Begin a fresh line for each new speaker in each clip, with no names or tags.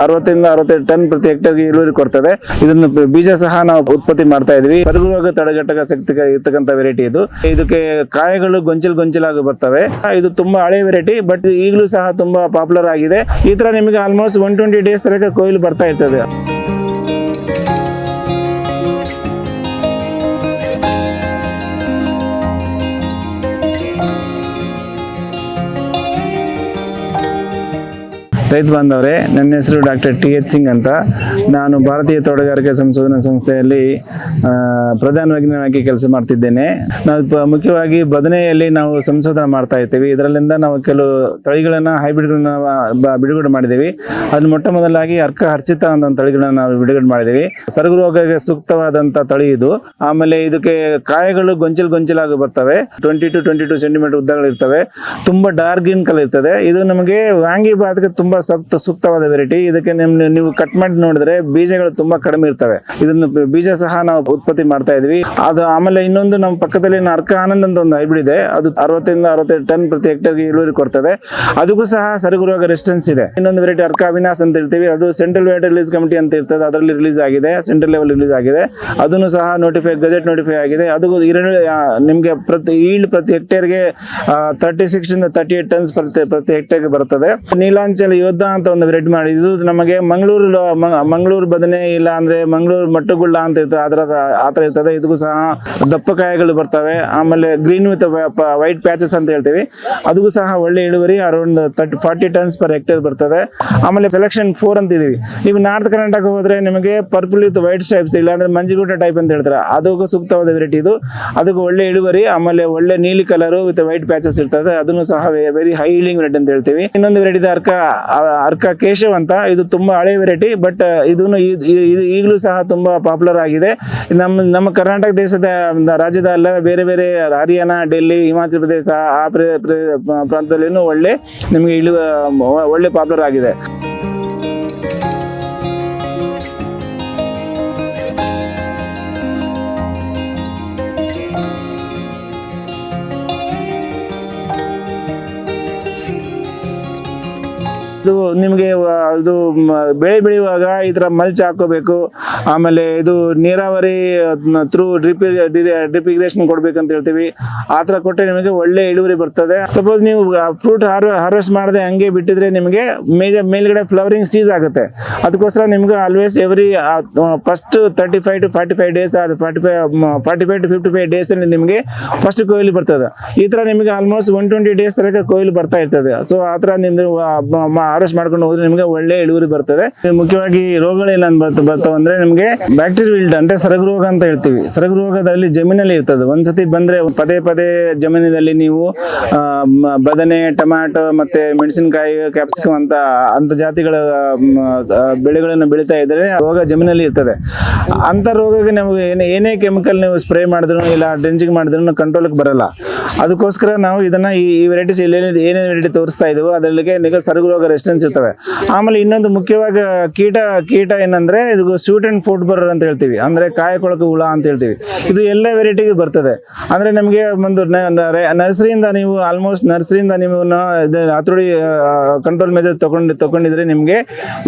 ಅರವತ್ತರಿಂದ ಅರವತ್ತೈದು ಟನ್ ಪ್ರತಿ ಹೆಕ್ಟರ್ಗೆ ಇಳುವರಿ ಕೊಡ್ತದೆ. ಇದನ್ನು ಬೀಜ ಸಹ ನಾವು ಉತ್ಪತ್ತಿ ಮಾಡ್ತಾ ಇದೀವಿ. ಸರಗುರೋಗ ತಡೆಗಟ್ಟಕ ಶಕ್ತಿ ಇರ್ತಕ್ಕಂತ ವೆರೈಟಿ ಇದು. ಇದಕ್ಕೆ ಕಾಯಗಳು ಗೊಂಚಲ್ ಗೊಂಚಲಾಗಿ ಬರ್ತವೆ. ಇದು ತುಂಬಾ ಹಳೆ ವೆರೈಟಿ ಬಟ್ ಈಗಲೂ ಸಹ ತುಂಬಾ ಪಾಪ್ಯುಲರ್ ಆಗಿದೆ. ಈ ತರ ನಿಮಗೆ ಆಲ್ಮೋಸ್ಟ್ ಒನ್ ಟ್ವೆಂಟಿ ಡೇಸ್ ತರಕ ಕೊಯ್ಲು ಬರ್ತಾ ಇರ್ತದೆ. ರೈತ ಬಾಂಧವರೇ, ನನ್ನ ಹೆಸರು ಡಾಕ್ಟರ್ ಟಿ ಎಚ್ ಸಿಂಗ್ ಅಂತ. ನಾನು ಭಾರತೀಯ ತೋಟಗಾರಿಕೆ ಸಂಶೋಧನಾ ಸಂಸ್ಥೆಯಲ್ಲಿ ಪ್ರಧಾನ ವೈಜ್ಞಾನಿಕವಾಗಿ ಕೆಲಸ ಮಾಡ್ತಿದ್ದೇನೆ. ನಾವು ಮುಖ್ಯವಾಗಿ ಬದನೆಯಲ್ಲಿ ನಾವು ಸಂಶೋಧನೆ ಮಾಡ್ತಾ ಇರ್ತೀವಿ. ಇದರಲ್ಲಿಂದ ನಾವು ಕೆಲವು ತಳಿಗಳನ್ನ, ಹೈಬ್ರಿಡ್ಗಳನ್ನ ಬಿಡುಗಡೆ ಮಾಡಿದ್ದೀವಿ. ಅದು ಮೊಟ್ಟ ಮೊದಲಾಗಿ ಅರ್ಕ ಹರ್ಷಿತ ಅಂತ ತಳಿಗಳನ್ನ ನಾವು ಬಿಡುಗಡೆ ಮಾಡಿದ್ದೀವಿ. ಸರಗು ರೋಗಕ್ಕೆ ಸೂಕ್ತವಾದಂಥ ತಳಿ ಇದು. ಆಮೇಲೆ ಇದಕ್ಕೆ ಕಾಯಗಳು ಗೊಂಚಲ್ ಗೊಂಚಲಾಗಿ ಬರ್ತವೆ. Twenty two twenty two centimetre ಉದ್ದಗಳು ಇರ್ತವೆ ತುಂಬಾ ಡಾರ್ಕ್ ಗ್ರೀನ್ ಕಲರ್ ಇರ್ತದೆ. ಇದು ನಮಗೆ ವಾಂಗಿ ಭಾತಕ್ಕೆ ತುಂಬಾ ಸೂಕ್ತ ಸೂಕ್ತವಾದ ವೆರೈಟಿ ಇದಕ್ಕೆ ನಿಮ್ ನೀವು ಕಟ್ ಮಾಡಿ ನೋಡಿದ್ರೆ ಬೀಜಗಳು ತುಂಬಾ ಕಡಿಮೆ ಇರ್ತವೆ. ಇದನ್ನು ಬೀಜ ಸಹ ನಾವು ಉತ್ಪತ್ತಿ ಮಾಡ್ತಾ ಇದ್ವಿ. ಅದು ಆಮೇಲೆ ಇನ್ನೊಂದು ನಮ್ಮ ಪಕ್ಕದಲ್ಲಿ ಅರ್ಕ ಆನಂದ್ ಅಂತ ಒಂದು ಹೈಬ್ರಿಡ್ ಇದೆ. ಅದು ಅರವತ್ತರಿಂದ ಅರವತ್ತೈದು ಟನ್ ಪ್ರತಿ ಹೆಕ್ಟರ್ಗೆ ಇಳುವರಿ ಕೊಡ್ತದೆ. ಅದಕ್ಕೂ ಸಹ ಸರಿಗುರುವಾಗ ರೆಸ್ಟೆನ್ಸ್ ಇದೆ. ಇನ್ನೊಂದು ವೆರೈಟಿ ಅರ್ಕ ಅವಿನಾಸ್ ಅಂತ ಹೇಳ್ತೀವಿ ಅದು ಸೆಂಟ್ರಲ್ ವೆರೈಟಿ ರಿಲೀಸ್ ಕಮಿಟಿ ಅಂತ ಇರ್ತದೆ. ಅದರಲ್ಲಿ ರಿಲೀಸ್ ಆಗಿದೆ. ಸೆಂಟ್ರಲ್ ಲೆವೆಲ್ ರಿಲೀಸ್ ಆಗಿದೆ. ಅದನ್ನು ಸಹ ನೋಟಿಫೈ ಗಜೆಟ್ ನೋಟಿಫೈ ಆಗಿದೆ. ಅದು ನಿಮ್ಗೆ ಪ್ರತಿ ಈಲ್ಡ್ ಪ್ರತಿ ಹೆಕ್ಟೇರ್ಗೆ ತರ್ಟಿ ಸಿಕ್ಸ್ ಇಂದ ತರ್ಟಿ ಏಟ್ ಟನ್ಸ್ ಪ್ರತಿ ಪ್ರತಿ ಹೆಕ್ಟೇರ್ಗೆ ಬರ್ತದೆ ನೀಲಾಂಚಲ ಯೋಧ ಅಂತ ಒಂದು ರೆಡ್ ಮಾಡಿ. ಇದು ನಮಗೆ ಮಂಗಳೂರು ಮಂಗಳೂರು ಬದನೆ ಇಲ್ಲ ಅಂದ್ರೆ ಮಂಗಳೂರು ಮಟ್ಟುಗುಳ್ಳ ಅಂತ ಇರ್ತದೆ ಅದರ ಆ ಥರ ಇರ್ತದೆ. ಇದಕ್ಕೂ ಸಹ ದಪ್ಪ ಕಾಯಿಗಳು ಬರ್ತವೆ. ಆಮೇಲೆ ಗ್ರೀನ್ ವಿತ್ ವೈಟ್ ಪ್ಯಾಚಸ್ ಅಂತ ಹೇಳ್ತೀವಿ. ಅದಕ್ಕೂ ಸಹ ಒಳ್ಳೆ ಇಳುವರಿ around thirty forty tons per hectare ಬರ್ತದೆ. ಆಮೇಲೆ ಸೆಲೆಕ್ಷನ್ ಫೋರ್ ಅಂತ ಇದೀವಿ. ನೀವು ನಾರ್ತ್ ಕರ್ನಾಟಕ ಹೋದ್ರೆ ನಿಮಗೆ ಪರ್ಪಲ್ ವಿತ್ ವೈಟ್ ಸ್ಟೈಪ್ಸ್ ಇಲ್ಲ ಅಂದ್ರೆ ಮಂಜಿಗೂಟ ಟೈಪ್ ಅಂತ ಹೇಳ್ತಾರೆ. ಅದಕ್ಕೂ ಸೂಕ್ತವಾದ ವೆರೈಟಿ ಇದು. ಅದಕ್ಕೆ ಒಳ್ಳೆ ಇಳುವರಿ, ಆಮೇಲೆ ಒಳ್ಳೆ ನೀಲಿ ಕಲರ್ ವಿತ್ ವೈಟ್ ಪ್ಯಾಚಸ್ ಇರ್ತದೆ. ಅದನ್ನು ಸಹ ವೆರಿ ಹೈ ಇಲಿಂಗ್ ವೆರೈಟಿ ಅಂತ ಹೇಳ್ತೀವಿ. ಇನ್ನೊಂದು ವೆರೈಟಿ ಅರ್ಕ ಅರ್ಕ ಕೇಶವ್ ಅಂತ ಇದು ತುಂಬಾ ಹಳೆ ವೆರೈಟಿ ಬಟ್ ಇದು ಈಗಲೂ ಸಹ ತುಂಬ ಪಾಪ್ಯುಲರ್ ಆಗಿದೆ. ನಮ್ಮ ನಮ್ಮ ಕರ್ನಾಟಕ ದೇಶದ ರಾಜ್ಯದ ಅಲ್ಲ, ಬೇರೆ ಬೇರೆ ಹರಿಯಾಣ, ಡೆಲ್ಲಿ, ಹಿಮಾಚಲ ಪ್ರದೇಶ, ಆ ಪ್ರಾಂತದಲ್ಲಿ ಒಳ್ಳೆ, ನಿಮಗೆ ಇಳುವ ಒಳ್ಳೆ ಪಾಪ್ಯುಲರ್ ಆಗಿದೆ. ಇದು ನಿಮಗೆ ಇದು ಬೆಳೆ ಬೆಳೆಯುವಾಗ ಈ ಥರ ಮಲ್ಚ್ ಹಾಕೋಬೇಕು ಆಮೇಲೆ ಇದು ನೀರಾವರಿ ಥ್ರೂ ಡ್ರಿಪ್ ಡ್ರಿಪ್ ಇರಿಗೇಷನ್ ಕೊಡ್ಬೇಕಂತ ಹೇಳ್ತೀವಿ. ಆ ಥರ ಕೊಟ್ಟರೆ ನಿಮಗೆ ಒಳ್ಳೆ ಇಳುವರಿ ಬರ್ತದೆ. ಸಪೋಸ್ ನೀವು ಫ್ರೂಟ್ ಹಾರ್ವೆಸ್ಟ್ ಮಾಡದೆ ಹಂಗೆ ಬಿಟ್ಟಿದ್ರೆ ನಿಮಗೆ ಮೇಜ, ಮೇಲ್ಗಡೆ ಫ್ಲವರಿಂಗ್ ಸೀಸ್ ಆಗುತ್ತೆ. ಅದಕ್ಕೋಸ್ಕರ ನಿಮ್ಗೆ always every first thirty five to forty five days ಅದು forty five forty five to fifty five days ಅಲ್ಲಿ ನಿಮಗೆ ಫಸ್ಟ್ ಕೊಯ್ಲು ಬರ್ತದೆ. ಈ ಥರ ನಿಮಗೆ ಆಲ್ಮೋಸ್ಟ್ ಒನ್ ಟ್ವೆಂಟಿ ಡೇಸ್ ತನಕ ಕೊಯ್ಲು ಬರ್ತಾ ಇರ್ತದೆ. ಸೊ ಆ ಥರ ನಿಮ್ದು ಹಾರ್ವೆಸ್ಟ್ ಮಾಡ್ಕೊಂಡು ಹೋದ್ರೆ ನಿಮಗೆ ಒಳ್ಳೆ ಇಳುವರಿ ಬರ್ತದೆ. ಮುಖ್ಯವಾಗಿ ರೋಗಗಳೇನು ಬರ್ತ ಬರ್ತಾವ ಅಂದ್ರೆ ನಿಮಗೆ ಬ್ಯಾಕ್ಟೀರಿಯಲ್ ಇಲ್ಡ್ ಅಂದ್ರೆ ಸರಗು ರೋಗ ಅಂತ ಹೇಳ್ತೀವಿ. ಸರಗು ರೋಗದಲ್ಲಿ ಜಮೀನಲ್ಲಿ ಇರ್ತದೆ. ಒಂದ್ಸತಿ ಬಂದ್ರೆ ಪದೇ ಪದೇ ಜಮೀನಿನಲ್ಲಿ ನೀವು ಬದನೆ, ಟೊಮ್ಯಾಟೊ ಮತ್ತೆ ಮೆಣಸಿನಕಾಯಿ ಕ್ಯಾಪ್ಸಿಕಮ್ ಅಂತ ಅಂತ ಜಾತಿಗಳ ಬೆಳೆಗಳನ್ನು ಬೆಳೀತಾ ಇದ್ರೆ ರೋಗ ಜಮೀನಲ್ಲಿ ಇರ್ತದೆ. ಅಂತ ರೋಗಕ್ಕೆ ನಮಗೆ ಏನೇ ಕೆಮಿಕಲ್ ನೀವು ಸ್ಪ್ರೇ ಮಾಡಿದ್ರು ಇಲ್ಲ ಡ್ರೆಂಚಿಂಗ್ ಮಾಡಿದ್ರು ಕಂಟ್ರೋಲ್ಗೆ ಬರಲ್ಲ. ಅದಕ್ಕೋಸ್ಕರ ನಾವು ಇದನ್ನ ಈ ವೆರೈಟೀಸ್ ಏನೇನು ವೆರೈಟಿ ತೋರಿಸ್ತಾ ಇದೀವೋ ಅದರಲ್ಲಿಗೆ ನಿಮಗೆ ಸರಗು ರೋಗ ರೆಸಿಸ್ಟೆನ್ಸ್ ಇರ್ತವೆ. ಆಮೇಲೆ ಇನ್ನೊಂದು ಮುಖ್ಯವಾಗಿ ಕೀಟ ಕೀಟ ಏನಂದ್ರೆ ಇದು ಸ್ವೀಟ್ ಅಂಡ್ ಫುಡ್ ಬರರ್ ಅಂತ ಹೇಳ್ತೀವಿ. ಅಂದ್ರೆ ಕಾಯಕೊಳಕ ಹುಳ ಅಂತ ಹೇಳ್ತೀವಿ. ಇದು ಎಲ್ಲ ವೆರೈಟಿಗೂ ಬರ್ತದೆ. ಅಂದ್ರೆ ನಮಗೆ ಒಂದು ನರ್ಸರಿಯಿಂದ ನೀವು ಆಲ್ಮೋಸ್ಟ್ ನರ್ಸರಿಯಿಂದ ನೀವು ಹತೋಡಿ ಕಂಟ್ರೋಲ್ ಮೆಜರ್ ತಗೊಂಡು, ತಗೊಂಡಿದ್ರೆ ನಿಮಗೆ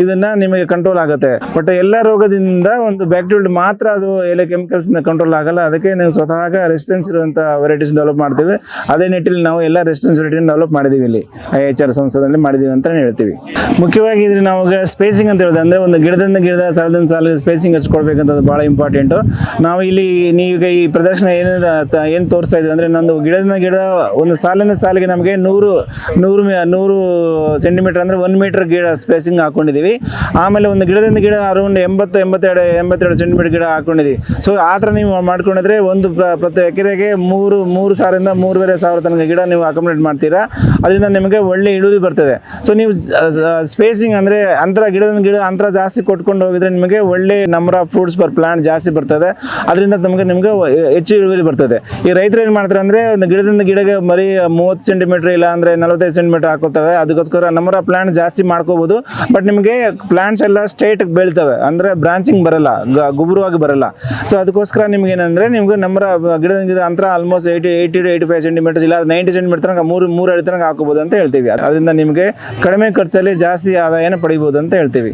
ಇದನ್ನ ನಿಮಗೆ ಕಂಟ್ರೋಲ್ ಆಗುತ್ತೆ. ಬಟ್ ಎಲ್ಲ ರೋಗದಿಂದ ಒಂದು ಬ್ಯಾಕ್ಟೀರಿಯಲ್ ಮಾತ್ರ ಅದು ಎಲ್ಲ ಕೆಮಿಕಲ್ಸ್ ಕಂಟ್ರೋಲ್ ಆಗಲ್ಲ. ಅದಕ್ಕೆ ನೀವು ಸ್ವತಃ ರೆಸಿಸ್ಟೆನ್ಸ್ ಇರುವಂತ ವೆರೈಟೀಸ್ ಡೆವಲಪ್ ಮಾಡ್ತೀವಿ. ಅದೇ ನಿಟ್ಟಿನಲ್ಲಿ ನಾವು ಎಲ್ಲ ರೆಸಿಸ್ಟೆನ್ಸ್ ವೆರೈಟಿ ಡೆವಲಪ್ ಮಾಡಿದೀವಿ ಇಲ್ಲಿ. ಐ ಎಚ್ ಆರ್ ಸಂಸ್ಥೆಯಲ್ಲಿ ಮಾಡಿದೀವಿ ಅಂತ ಹೇಳ್ತೀವಿ. ಮುಖ್ಯವಾಗಿ ಇದ್ರೆ ನಾವು ಸ್ಪೇಸಿಂಗ್ ಅಂತ ಹೇಳಿದೆ ಅಂದ್ರೆ ಒಂದು ಗಿಡದಿಂದ ಗಿಡದ ಸಾಲದಿಂದ ಸಾಲಿಗೆ ಸ್ಪೇಸಿಂಗ್ ಹಚ್ಕೊಳ್ಬೇಕಂತ ಭಾಳ ಇಂಪಾರ್ಟೆಂಟ್ ನಾವು ಇಲ್ಲಿ ನೀವೀಗ ಈ ಪ್ರದರ್ಶನ ಏನು ಏನು ತೋರಿಸ್ತಾ ಇದ್ದೀವಿ ಅಂದ್ರೆ ನಂದು ಗಿಡದಿಂದ ಗಿಡ ಒಂದು ಸಾಲಿನ ಸಾಲಿಗೆ ನಮಗೆ ನೂರು ನೂರು ನೂರು ಸೆಂಟಿಮೀಟರ್ ಅಂದ್ರೆ ಒಂದು ಮೀಟರ್ ಗಿಡ ಸ್ಪೇಸಿಂಗ್ ಹಾಕೊಂಡಿದೀವಿ ಆಮೇಲೆ ಒಂದು ಗಿಡದಿಂದ ಗಿಡ ಅರೌಂಡ್ ಎಂಬತ್ತು, ಎಂಬತ್ತೆರಡು ಎಂಬತ್ತೆರಡು ಸೆಂಟಿಮೀಟರ್ ಗಿಡ ಹಾಕೊಂಡಿದ್ದೀವಿ. ಸೊ ಆ ಥರ ನೀವು ಮಾಡ್ಕೊಂಡಿದ್ರೆ ಒಂದು ಪ್ರ- ಪ್ರತಿ ಎಕರೆಗೆ ಮೂರು ಮೂರು ಸಾವಿರದಿಂದ ಮೂರುವರೆ ಸಾವಿರ ತನಕ ಗಿಡ ನೀವು ಅಕಾಮಿಡೇಟ್ ಮಾಡ್ತೀರಾ. ಅದರಿಂದ ನಿಮಗೆ ಒಳ್ಳೆ ಇಳುವರಿ ಬರ್ತದೆ. ಸೊ ನೀವು ಸ್ಪೇಸಿಂಗ್ ಅಂದ್ರೆ ಅಂತರ ಗಿಡದ ಗಿಡ ಅಂತರ ಜಾಸ್ತಿ ಕೊಟ್ಕೊಂಡು ಹೋಗಿದ್ರೆ ನಿಮಗೆ ಒಳ್ಳೆ number of fruits per plant ಜಾಸ್ತಿ ಬರ್ತದೆ. ಅದರಿಂದ ನಮಗೆ ನಿಮಗೆ ಹೆಚ್ಚು ಇಳುವರಿ ಬರ್ತದೆ. ಈ ರೈತರು ಏನು ಮಾಡ್ತಾರೆ ಅಂದ್ರೆ ಒಂದು ಗಿಡದಿಂದ ಗಿಡಗೆ ಬರೀ ಮೂವತ್ತು ಸೆಂಟಿಮೀಟರ್ ಇಲ್ಲ ಅಂದ್ರೆ ನಲವತ್ತೈದು ಸೆಂಟಿಮೀಟರ್ ಹಾಕೋತಾರೆ. ಅದಕ್ಕೋಸ್ಕರ ನಂಬರ್ ಆಫ್ ಪ್ಲಾಂಟ್ ಜಾಸ್ತಿ ಮಾಡ್ಕೋಬಹುದು ಬಟ್ ನಿಮಗೆ ಪ್ಲಾಂಟ್ಸ್ ಎಲ್ಲ ಸ್ಟ್ರೈಟ್ ಬೆಳಿತವೆ. ಅಂದ್ರೆ ಬ್ರಾಂಚಿಂಗ್ ಬರಲ್ಲ, ಗ- ಗುಬುರವಾಗಿ ಬರಲ್ಲ. ಸೊ ಅದಕ್ಕೋಸ್ಕರ ನಿಮ್ಗೆ ಏನಂದ್ರೆ ನಿಮ್ಗೆ ನಂಬರ್ ಗಿಡದ ಗಿಡ ಅಂತರ almost eighty eighty two eighty five centimetres ಇಲ್ಲ ನೈಂಟಿ ಸೆಂಟಿಮೀಟರ್ ಮೂರು ಮೂರು ಅಡಿ ತನಕ ಹಾಕೋಬಹುದು ಅಂತ ಹೇಳ್ತೀವಿ. ಅದರಿಂದ ನಿಮಗೆ ಕಡಿಮೆ ಖರ್ಚಲ್ಲಿ ಜಾಸ್ತಿ ಆದಾಯನ ಪಡಿಬೋದು ಅಂತ ಹೇಳ್ತೀವಿ.